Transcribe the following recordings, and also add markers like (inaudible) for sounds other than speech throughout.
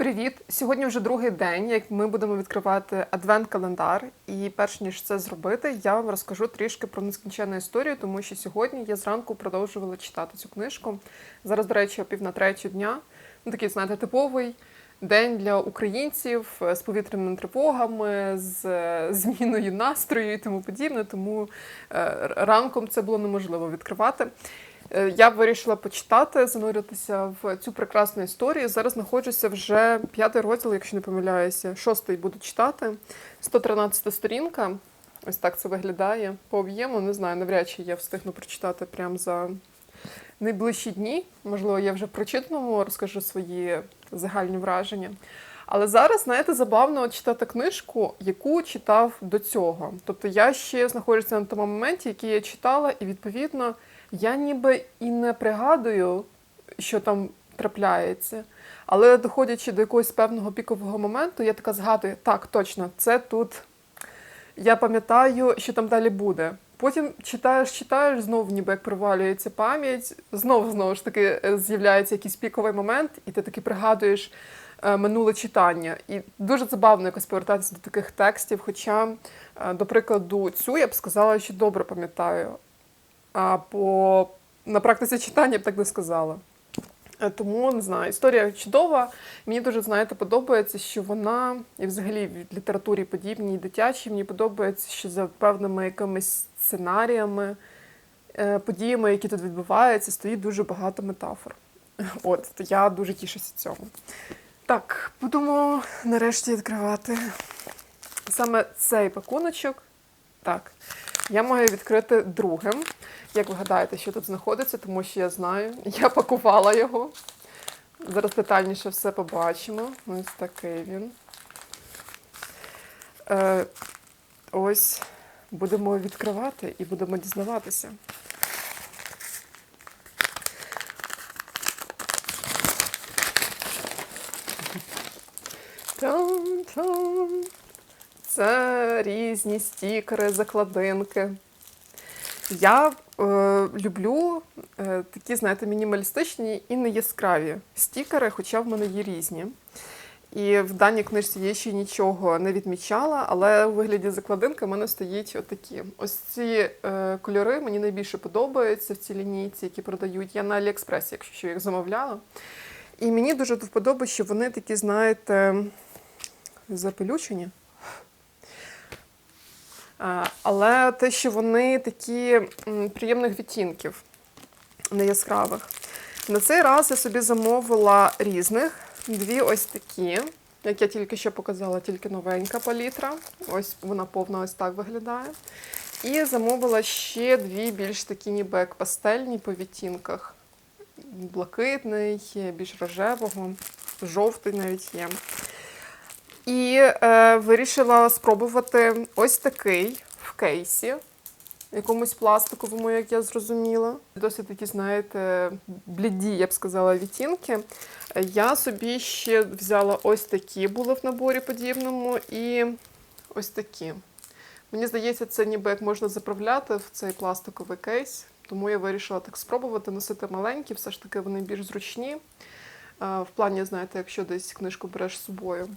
Привіт! Сьогодні вже другий день, як ми будемо відкривати адвент-календар. І перш ніж це зробити, я вам розкажу трішки про нескінченну історію, тому що сьогодні я зранку продовжувала читати цю книжку. Зараз, до речі, пів на третю дня. Ну, такий, знаєте, типовий день для українців е, з повітряними тривогами, з е, зміною настрою і тому подібне. Тому е, ранком це було неможливо відкривати. Е, Я вирішила почитати, зануритися в цю прекрасну історію. Зараз знаходжуся вже п'ятий розділ, якщо не помиляюся. Шостий буду читати. 113 сторінка. Ось так це виглядає. По об'єму, не знаю, навряд чи я встигну прочитати прямо за найближчі дні. Можливо, я вже прочитаному розкажу свої загальні враження. Але зараз, знаєте, забавно читати книжку, яку читав до цього. Тобто я ще знаходжуся на тому моменті, який я читала, і відповідно я ніби і не пригадую, що там трапляється. Але доходячи до якогось певного пікового моменту, я така згадую, так, точно, це тут. Я пам'ятаю, що там далі буде. Потім читаєш, читаєш, знову ніби як провалюється пам'ять, знову знову ж таки е, з'являється якийсь піковий момент, і ти таки пригадуєш е, минуле читання. І дуже забавно якось повертатися до таких текстів. Хоча, е, до прикладу, цю я б сказала, що добре пам'ятаю. А по на практиці читання я б так не сказала. Е, Тому не знаю, історія чудова. Мені дуже знаєте, подобається, що вона і взагалі в літературі подібній дитячій. Мені подобається, що за певними якимись сценаріями, е, подіями, які тут відбуваються, стоїть дуже багато метафор. (laughs) От то я дуже тішуся цьому. Так, будемо нарешті відкривати саме цей пакуночок. Так, я маю відкрити другим. Як ви гадаєте, що тут знаходиться, тому що я знаю, я пакувала його. Зараз детальніше все побачимо. Ось такий він. Е, ось будемо відкривати і будемо дізнаватися. Там-там. Це різні стікери, закладинки. Я е, люблю е, такі, знаєте, мінімалістичні і не яскраві стікери, хоча в мене є різні. І в даній книжці я ще нічого не відмічала, але у вигляді закладинки в мене стоїть отакі. Ось ці е, кольори мені найбільше подобаються в цій лінійці, які продають. Я на Аліекспресі, якщо що їх замовляла. І мені дуже до що вони такі, знаєте, запелючені. Е, Але те, що вони такі приємних відтінків, не яскравих. На цей раз я собі замовила різних. Дві ось такі, як я тільки що показала, тільки новенька палітра. Ось вона повна ось так виглядає. І замовила ще дві більш такі, ніби як пастельні по відтінках. Блакитний, більш рожевого, жовтий навіть є. І е, вирішила спробувати ось такий в кейсі, якомусь пластиковому, як я зрозуміла. Досить такі, знаєте, бліді, я б сказала, відтінки. Я собі ще взяла ось такі, були в наборі подібному, і ось такі. Мені здається, це ніби як можна заправляти в цей пластиковий кейс, тому я вирішила так спробувати носити маленькі, все ж таки вони більш зручні. Е, В плані, знаєте, якщо десь книжку береш з собою.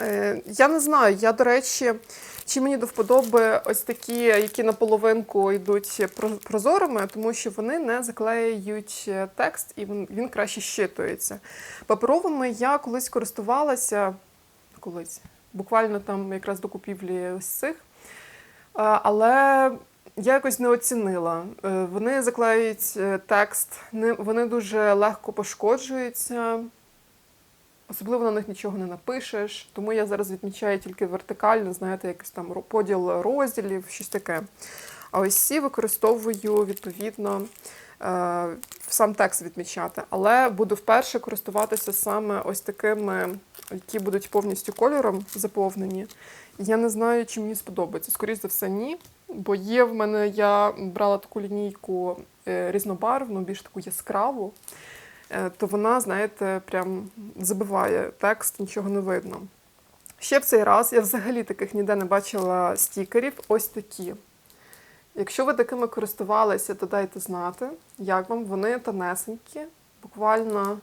Е, Я не знаю, я, до речі, чи мені до вподоби ось такі, які наполовинку йдуть прозорими, тому що вони не заклеюють е, текст і він, краще щитується. Паперовими я колись користувалася, колись, буквально там якраз до купівлі ось цих, Е, але я якось не оцінила. Вони заклеюють текст, вони дуже легко пошкоджуються. Особливо на них нічого не напишеш, тому я зараз відмічаю тільки вертикально, знаєте, якийсь там поділ розділів, щось таке. А ось ці використовую відповідно е, сам текст відмічати. Але буду вперше користуватися саме ось такими, які будуть повністю кольором заповнені. Я не знаю, чи мені сподобається. Скоріше за все, ні. Бо є в мене, я брала таку лінійку е, різнобарвну, більш таку яскраву то вона, знаєте, прям забиває текст, нічого не видно. Ще в цей раз я взагалі таких ніде не бачила стікерів. Ось такі. Якщо ви такими користувалися, то дайте знати, як вам. Вони тонесенькі, буквально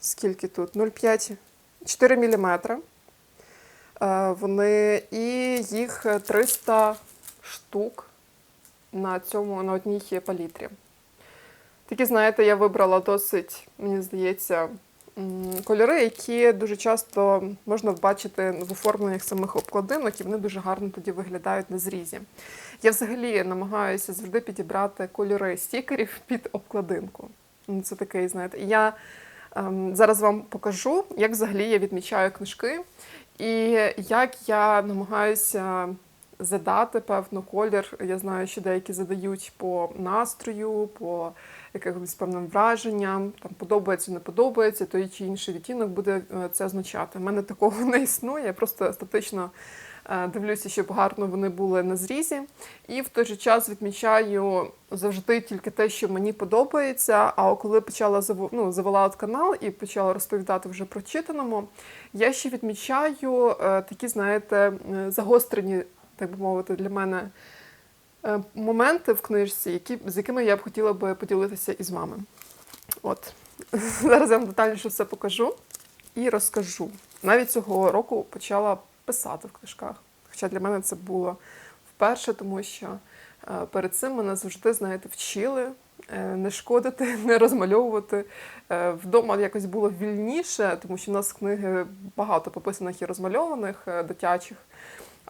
скільки тут? 0,5, 4 мм. Вони і їх 300 штук на цьому на одній палітрі. Такі, знаєте, я вибрала досить, мені здається, кольори, які дуже часто можна бачити в оформленнях самих обкладинок, і вони дуже гарно тоді виглядають на зрізі. Я взагалі намагаюся завжди підібрати кольори стікерів під обкладинку. Ну, Це такий, знаєте, я ем, зараз вам покажу, як взагалі я відмічаю книжки, і як я намагаюся задати певно колір. Я знаю, що деякі задають по настрою, по якимось певним враженням, там подобається, не подобається, той чи інший відтінок буде е, це означати. У мене такого (laughs) не існує, я просто статично е, дивлюся, щоб гарно вони були на зрізі. І в той же час відмічаю завжди тільки те, що мені подобається. А коли почала ну, завела от канал і почала розповідати вже про читаному, я ще відмічаю е, такі, знаєте, загострені, так би мовити, для мене е, моменти в книжці, які, з якими я б хотіла би поділитися із вами. От. (laughs) Зараз я вам детальніше все покажу і розкажу. Навіть цього року почала писати в книжках. Хоча для мене це було вперше, тому що е, перед цим мене завжди, знаєте, вчили е, не шкодити, (laughs) не розмальовувати. Вдома якось було вільніше, тому що в нас книги багато пописаних і розмальованих дитячих.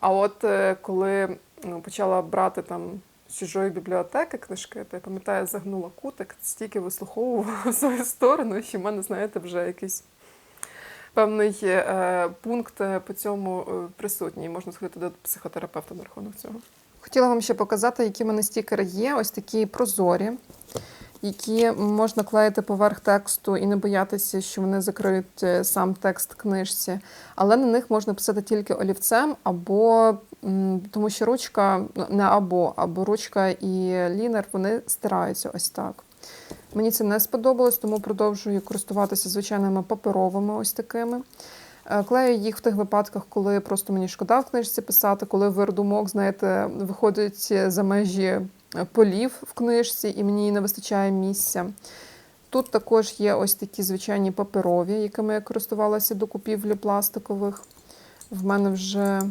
А от е, коли ну, почала брати там з чужої бібліотеки книжки, то я пам'ятаю, загнула кутик, стільки вислуховувала в (laughs) свою сторону, що в мене, знаєте, вже якийсь певний е, пункт е, по цьому е, присутній. Можна сходити до психотерапевта на рахунок цього. Хотіла вам ще показати, які мене стікери є. Ось такі прозорі, які можна клеїти поверх тексту і не боятися, що вони закриють е, сам текст книжці. Але на них можна писати тільки олівцем, або тому що ручка ну, не або, або ручка і лінер вони стираються ось так. Мені це не сподобалось, тому продовжую користуватися звичайними паперовими ось такими. Е, Клею їх в тих випадках, коли просто мені шкода в книжці писати, коли вирдумок, знаєте, виходить за межі е, полів в книжці, і мені не вистачає місця. Тут також є ось такі звичайні паперові, якими я користувалася до купівлі пластикових. В мене вже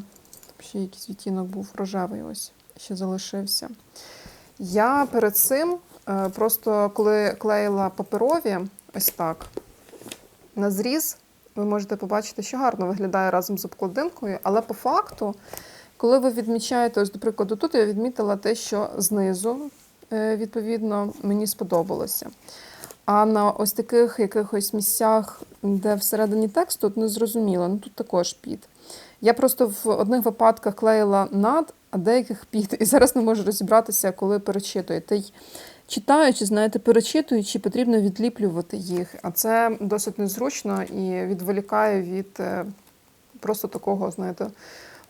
ще якийсь відтінок був рожевий, ось ще залишився. Я перед цим е, просто коли клеїла паперові, ось так, на зріз, ви можете побачити, що гарно виглядає разом з обкладинкою, але по факту, коли ви відмічаєте, ось, до прикладу, тут я відмітила те, що знизу, е, відповідно, мені сподобалося. А на ось таких якихось місцях, де всередині тексту, не зрозуміло, ну тут також під. Я просто в одних випадках клеїла над, а деяких (laughs) під. І зараз не можу розібратися, коли перечитуєте. Читаючи, знаєте, перечитуючи, потрібно відліплювати їх. А це досить незручно і відволікає від е, просто такого, знаєте,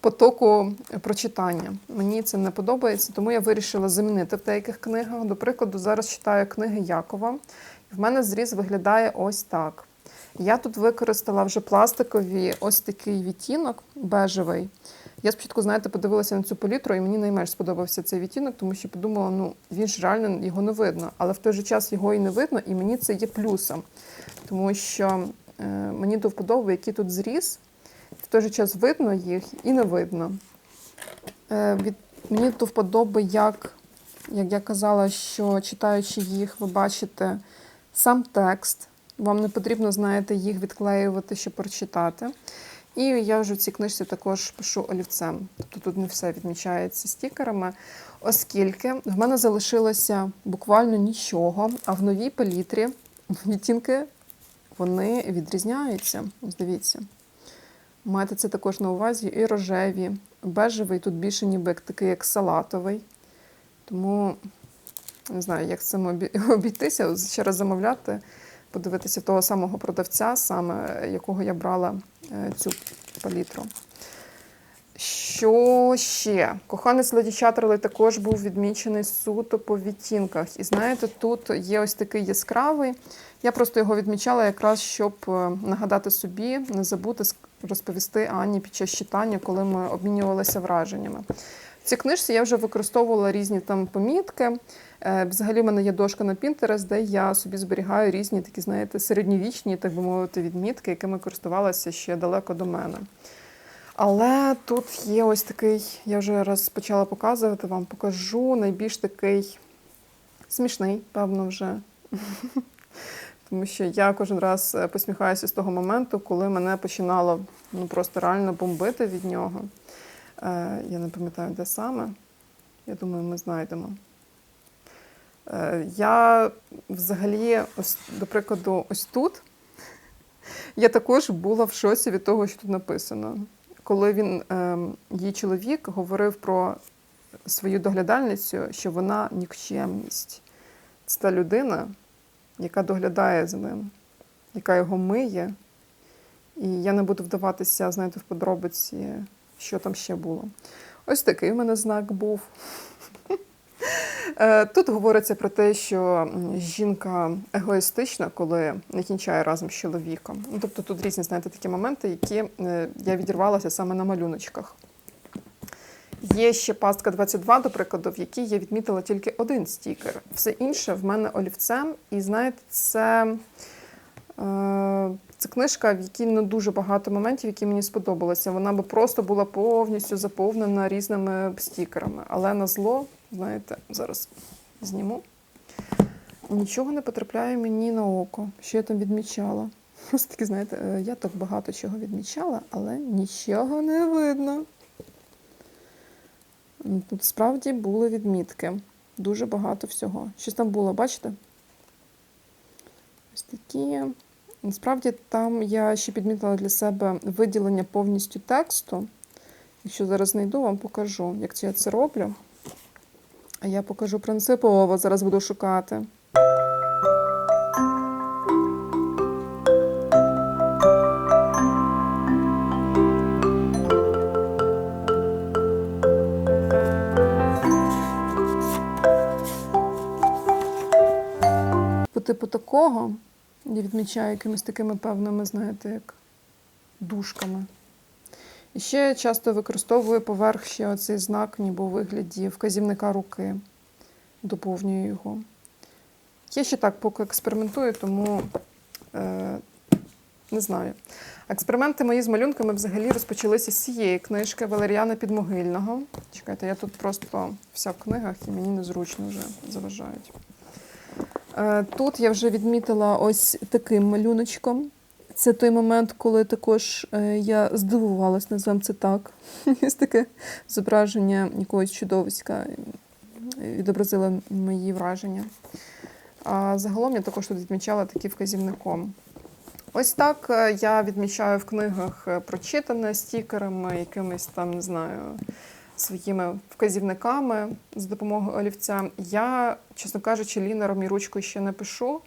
потоку прочитання. Мені це не подобається, тому я вирішила замінити в деяких книгах. До прикладу, зараз читаю книги Якова. В мене зріз виглядає ось так. Я тут використала вже пластикові ось такий відтінок бежевий. Я спочатку, знаєте, подивилася на цю палітру, і мені найменш сподобався цей відтінок, тому що подумала, ну він ж реально його не видно. Але в той же час його і не видно, і мені це є плюсом. Тому що е, мені до вподоби, який тут зріз, той же час видно їх і не видно. Е, від, мені до вподоби, як, як я казала, що читаючи їх, ви бачите сам текст. Вам не потрібно, знаєте, їх відклеювати, щоб прочитати. І я вже в цій книжці також пишу олівцем. Тобто тут не все відмічається стікерами, оскільки в мене залишилося буквально нічого, а в новій палітрі відтінки вони відрізняються. Ось дивіться. Маєте це також на увазі і рожеві, бежевий тут більше ніби такий, як салатовий. Тому не знаю, як з цим (laughs) обійтися, ще раз замовляти, подивитися того самого продавця, саме якого я брала е, цю палітру. Що ще? Коханець Ледічатерли також був відмічений суто по відтінках. І знаєте, тут є ось такий яскравий. Я просто його відмічала якраз, щоб е, нагадати собі, не забути розповісти Ані під час читання, коли ми обмінювалися враженнями. В цій книжці я вже використовувала різні там помітки. Е, Взагалі, в мене є дошка на Pinterest, де я собі зберігаю різні такі, знаєте, середньовічні, так би мовити, відмітки, якими користувалася ще далеко до мене. Але тут є ось такий, я вже раз почала показувати вам, покажу найбільш такий смішний, певно, вже. (laughs) Тому що я кожен раз е, посміхаюся з того моменту, коли мене починало ну, просто реально бомбити від нього. Е, я не пам'ятаю, де саме. Я думаю, ми знайдемо. Е, я взагалі, ось, до прикладу, ось тут (laughs) я також була в шоці від того, що тут написано. Коли він, е, її чоловік говорив про свою доглядальницю, що вона нікчемність. Це та людина, яка доглядає за ним, яка його миє. І я не буду вдаватися, знаєте, в подробиці, що там ще було. Ось такий у мене знак був. Е, Тут говориться про те, що жінка егоїстична, коли не кінчає разом з чоловіком. Ну, тобто тут різні, знаєте, такі моменти, які е, я відірвалася саме на малюночках. Є ще пастка 22, до прикладу, в якій я відмітила тільки один стікер. Все інше в мене олівцем. І знаєте, це, е, це книжка, в якій не дуже багато моментів, які мені сподобалися. Вона би просто була повністю заповнена різними стікерами. Але на зло, знаєте, зараз зніму. Нічого не потрапляє мені на око. Що я там відмічала? (laughs) Просто таки, знаєте, е, я так багато чого відмічала, але нічого не видно. Тут справді були відмітки. Дуже багато всього. Щось там було, бачите? Ось такі. Насправді там я ще підмітила для себе виділення повністю тексту. Якщо зараз знайду, вам покажу, як це я це роблю. А я покажу принципово, зараз буду шукати. Типу такого я відмічаю якимись такими певними, знаєте, як дужками. І ще часто використовую поверх ще оцей знак, ніби у вигляді вказівника руки. Доповнюю його. Я ще так поки експериментую, тому е, не знаю. Експерименти мої з малюнками взагалі розпочалися з цієї книжки Валеріана Підмогильного. Чекайте, я тут просто вся в книгах і мені незручно вже заважають. Е, Тут я вже відмітила ось таким малюночком. Це той момент, коли також е, я здивувалась, назвемо це так. (laughs) Ось таке зображення якогось чудовиська відобразило мої враження. А загалом я також тут відмічала такі вказівником. Ось так е, я відмічаю в книгах прочитане стікерами, якимись там, не знаю, своїми вказівниками з допомогою олівця. Я, чесно кажучи, лінером і ручкою ще не пишу.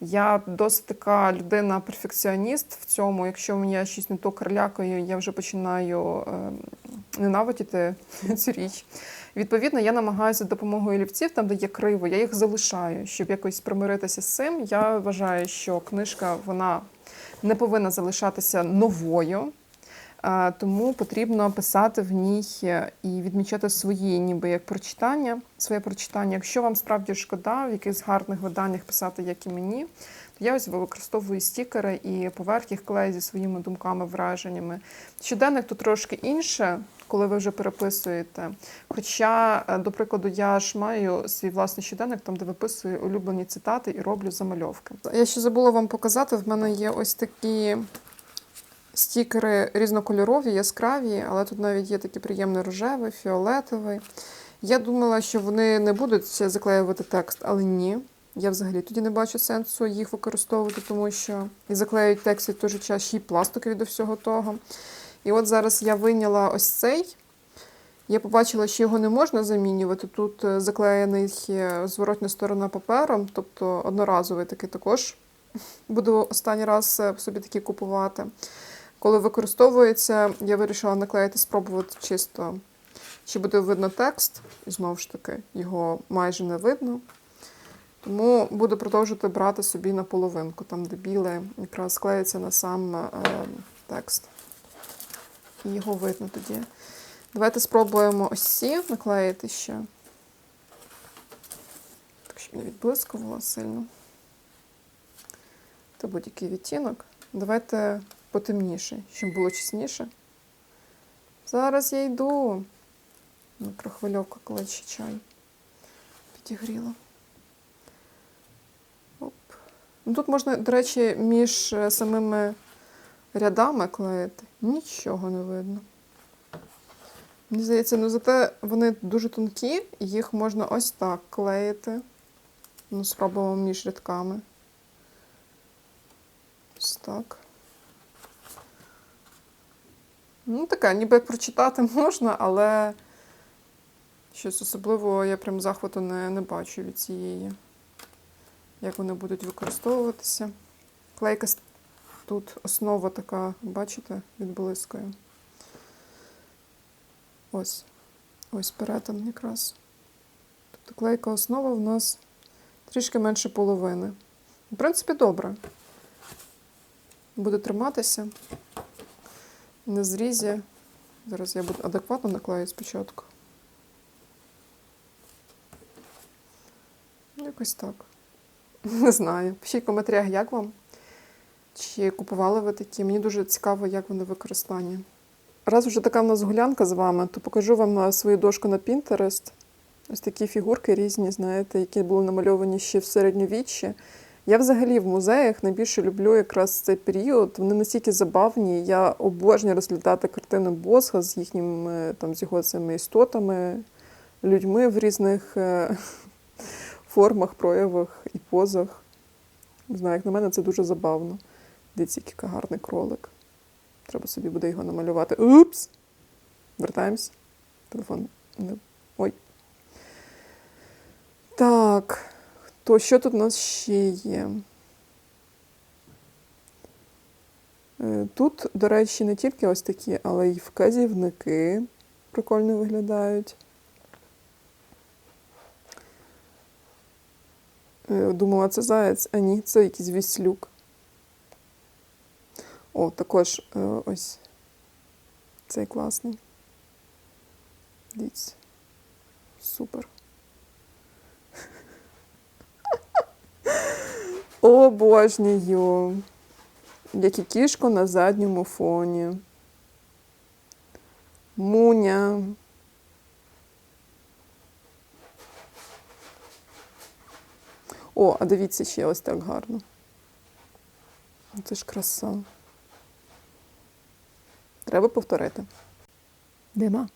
Я досить така людина-перфекціоніст в цьому. Якщо мені щось не то карлякою, я вже починаю е, ненавидіти (laughs) цю річ. Відповідно, я намагаюся допомогою олівців, там, де є криво, я їх залишаю, щоб якось примиритися з цим. Я вважаю, що книжка вона не повинна залишатися новою. Тому потрібно писати в ній е, і відмічати свої, ніби як прочитання, своє прочитання. Якщо вам справді шкода в якихось гарних виданнях писати, як і мені, то я ось використовую стікери і поверх їх клею зі своїми думками, враженнями. Щоденник тут трошки інше, коли ви вже переписуєте. Хоча, е, до прикладу, я ж маю свій власний щоденник, там де виписую улюблені цитати і роблю замальовки. Я ще забула вам показати, в мене є ось такі стікери різнокольорові, яскраві, але тут навіть є такий приємний рожевий, фіолетовий. Я думала, що вони не будуть заклеювати текст, але ні. Я взагалі тоді не бачу сенсу їх використовувати, тому що і заклеюють текст в той же час ще й пластикові до всього того. І от зараз я вийняла ось цей. Я побачила, що його не можна замінювати. Тут е, заклеєний е, зворотня сторона папером, тобто одноразовий такий також. (laughs) Буду останній раз е, собі такий купувати. Коли використовується, я вирішила наклеїти, спробувати чисто, чи буде видно текст. І знову ж таки, його майже не видно. Тому буду продовжувати брати собі на половинку, там, де біле якраз клеїться на сам е, текст. І його видно тоді. Давайте спробуємо ось ці наклеїти ще. Так, щоб не відблискувало сильно. Це будь-який відтінок. Давайте потемніше, щоб було чесніше. Зараз я йду. Мікрохвильовка, коли ще чай підігріла. Оп. Ну, тут можна, до речі, між е, самими рядами клеїти. Нічого не видно. Мені здається, ну зате вони дуже тонкі, їх можна ось так клеїти. Ну, спробуємо між рядками. Ось так. Ну, таке, ніби прочитати можна, але щось особливого я прям захвату не, не бачу від цієї. Як вони будуть використовуватися. Клейка тут основа така, бачите, відблискує. Ось. Ось перетин якраз. Тобто клейка основа в нас трішки менше половини. В принципі, добре. Буде триматися на зрізі. Зараз я буду адекватно наклею спочатку. Ну, Якось так. (laughs) Не знаю. Пишіть в коментарях, як вам. Чи купували ви такі? Мені дуже цікаво, як вони використання. Раз вже така в нас гулянка з вами, то покажу вам свою дошку на Pinterest. Ось такі фігурки різні, знаєте, які були намальовані ще в середньовіччі. Я взагалі в музеях найбільше люблю якраз цей період. Вони настільки забавні. Я обожнюю розглядати картини Босха з їхніми там з його цими істотами, людьми в різних е, формах, проявах і позах. Не знаю, як на мене, це дуже забавно. Дивіться, який гарний кролик. Треба собі буде його намалювати. Упс! Вертаємось. Телефон. Не... Ой. Так. То що тут у нас ще є? Е, Тут, до речі, не тільки ось такі, але й вказівники прикольно виглядають. Е, Думала, це заяць, а ні, це якийсь віслюк. О, також е, ось цей класний. Дивіться. Супер. Обожнюю. Як і кішку на задньому фоні. Муня. О, а дивіться ще ось так гарно. Це ж краса. Треба повторити. Дима.